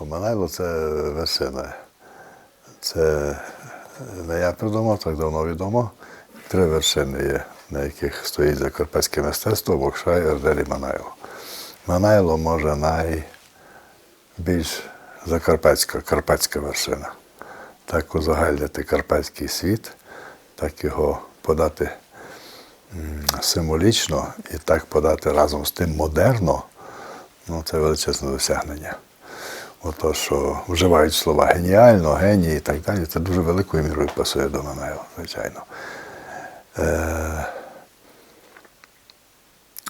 Манайло це вершина. Це не я придумав, так давно відомо. Три вершини є, на яких стоїть закарпатське мистецтво, Бокшай, Ердель і Манайло. Манайло може найбільш закарпатська, карпатська вершина. Так узагальнити карпатський світ, так його подати символічно і так подати разом з тим модерно, ну, це величезне досягнення. Ото, що вживають слова геніально, геній і так далі, це дуже великою мірою пасує до мене, звичайно. Е,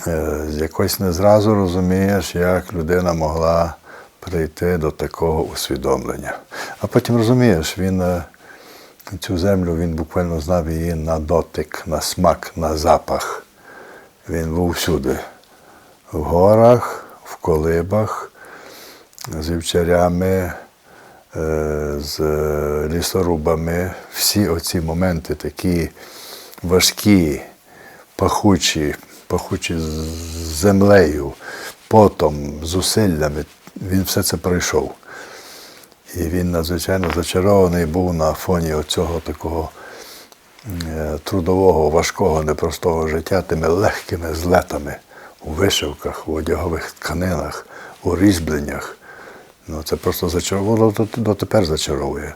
е, якось не зразу розумієш, як людина могла прийти до такого усвідомлення. А потім розумієш, він е, цю землю він буквально знав її на дотик, на смак, на запах. Він був всюди. В горах, в колибах, з вівчарями, е, з лісорубами. Всі оці моменти такі важкі, пахучі, пахучі з землею, потом, зусиллями. Він все це пройшов. І він надзвичайно зачарований був на фоні оцього такого е, трудового, важкого, непростого життя тими легкими злетами у вишивках, у одягових тканинах, у різьбленнях. Ну, це просто зачаровувало, до- дотепер зачаровує.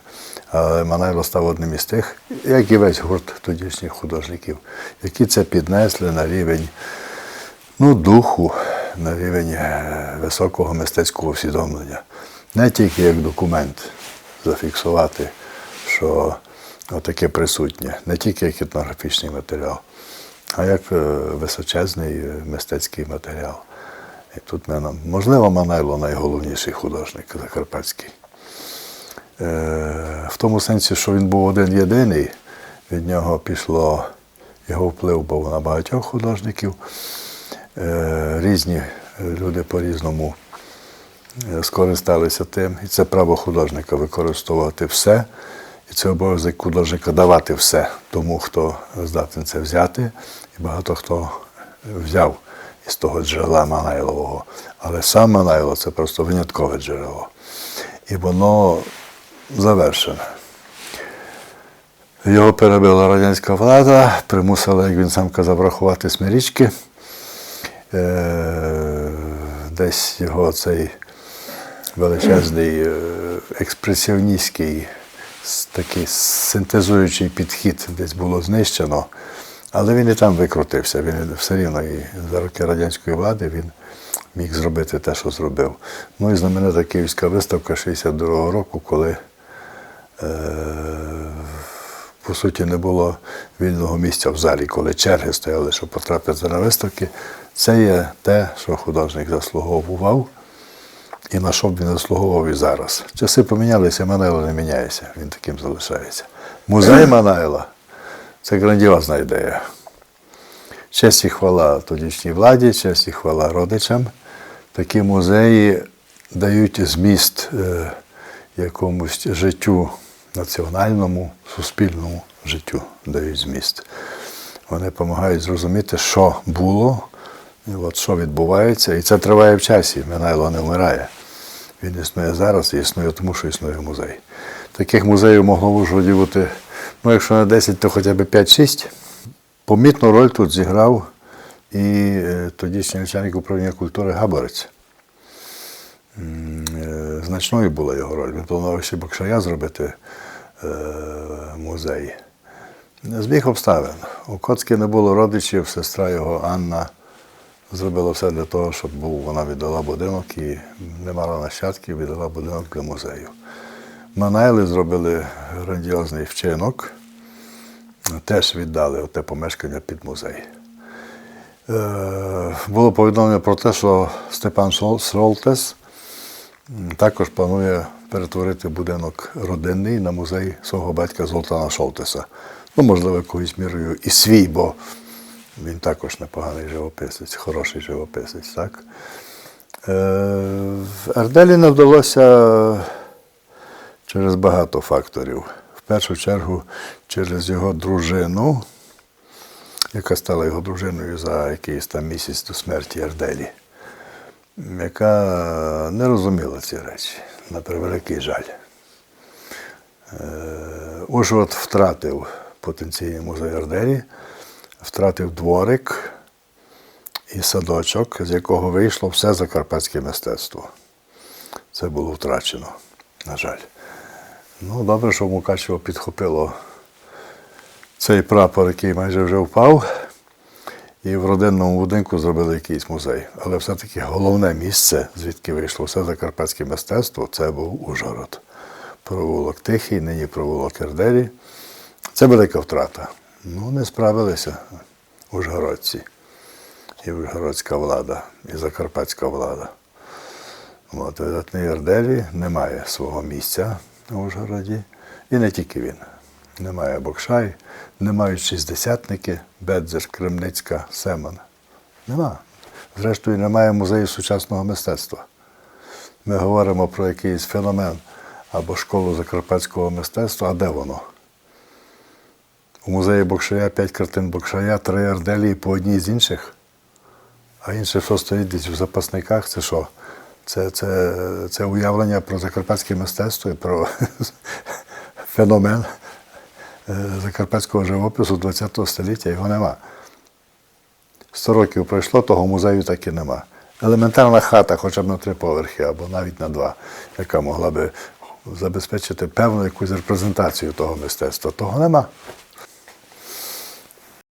Але Манайло став одним із тих, як і весь гурт тодішніх художників, які це піднесли на рівень ну, духу, на рівень е, високого мистецького усвідомлення. Не тільки як документ зафіксувати, що отаке присутнє, не тільки як етнографічний матеріал, а як е, височезний мистецький матеріал. І тут мене, можливо, Манайло найголовніший художник закарпатський. Е, в тому сенсі, що він був один єдиний, від нього пішло, його вплив був на багатьох художників. Е, різні люди по-різному е, скористалися тим. І це право художника використовувати все. І це обов'язок художника давати все тому, хто здатен це взяти. І багато хто взяв із того джерела Манайлового. Але сам Манайло це просто виняткове джерело. І воно завершене. Його перебила радянська влада, примусила, як він сам казав, рахувати смирічки. Е, Десь його цей величезний е, експресіоністський, такий синтезуючий підхід десь було знищено. Але він і там викрутився. Він все рівно і за роки радянської влади він міг зробити те, що зробив. Ну і знаменита київська виставка 62-го року, коли е, по суті не було вільного місця в залі, коли черги стояли, щоб потрапити на виставки. Це є те, що художник заслуговував і на що б він заслуговував і зараз. Часи помінялися, Манайло не міняється, він таким залишається. Музей Манайла це грандіозна ідея. Честь і хвала тодішній владі, честь і хвала родичам. Такі музеї дають зміст е, якомусь життю національному, суспільному життю дають зміст. Вони допомагають зрозуміти, що було, от що відбувається. І це триває в часі. Минайло не вмирає. Він існує зараз і існує тому, що існує музей. Таких музеїв могло в бути, ну, якщо не 10, то хоча б 5-6. Помітну роль тут зіграв і е, тодішній начальник управління культури Габорець. Е, Значною була його роль. Він планував ще Бокшая зробити е, музей. Збіг обставин. У Коцьки не було родичів, сестра його Анна зробила все для того, щоб вона віддала будинок і не мала нащадків, віддала будинок для музею. Манайли зробили грандіозний вчинок, теж віддали те помешкання під музей. Е, Було повідомлення про те, що Степан Шолтес також планує перетворити будинок родинний на музей свого батька Золтана Шолтеса. Ну, можливо, якоюсь мірою і свій, бо він також непоганий живописець, хороший живописець. Так? Е, Ерделі не вдалося через багато факторів. В першу чергу через його дружину, яка стала його дружиною за якийсь там місяць до смерті Ерделі, яка не розуміла ці речі. на превеликий жаль. Е, Ужгород втратив потенційний музей Ордері, втратив дворик і садочок, з якого вийшло все закарпатське мистецтво. Це було втрачено, на жаль. Ну, добре, що Мукачево підхопило цей прапор, який майже вже впав, і в родинному будинку зробили якийсь музей. Але все-таки головне місце, звідки вийшло все закарпатське мистецтво, це був Ужгород. Провулок Тихий, нині провулок Ердері. Це велика втрата. Ну, не справилися ужгородці. І ужгородська влада, і закарпатська влада. От, видатний Ерделі не має свого місця Ужгороді. І не тільки він. Немає Бокшай, не мають шістдесятники, Бедзер, Кремницька, Семен. Нема. Зрештою, немає музею сучасного мистецтва. Ми говоримо про якийсь феномен або школу закарпатського мистецтва, а де воно? У музеї Бокшая п'ять картин Бокшая, три Арделії по одній з інших. А інше, що стоїть десь в запасниках, це що? Це, це, це уявлення про закарпатське мистецтво і про феномен е, закарпатського живопису ХХ століття. Його нема. Сто років пройшло, того музею так і нема. Елементарна хата, хоча б на три поверхи, або навіть на два, яка могла би забезпечити певну якусь репрезентацію того мистецтва. Того нема.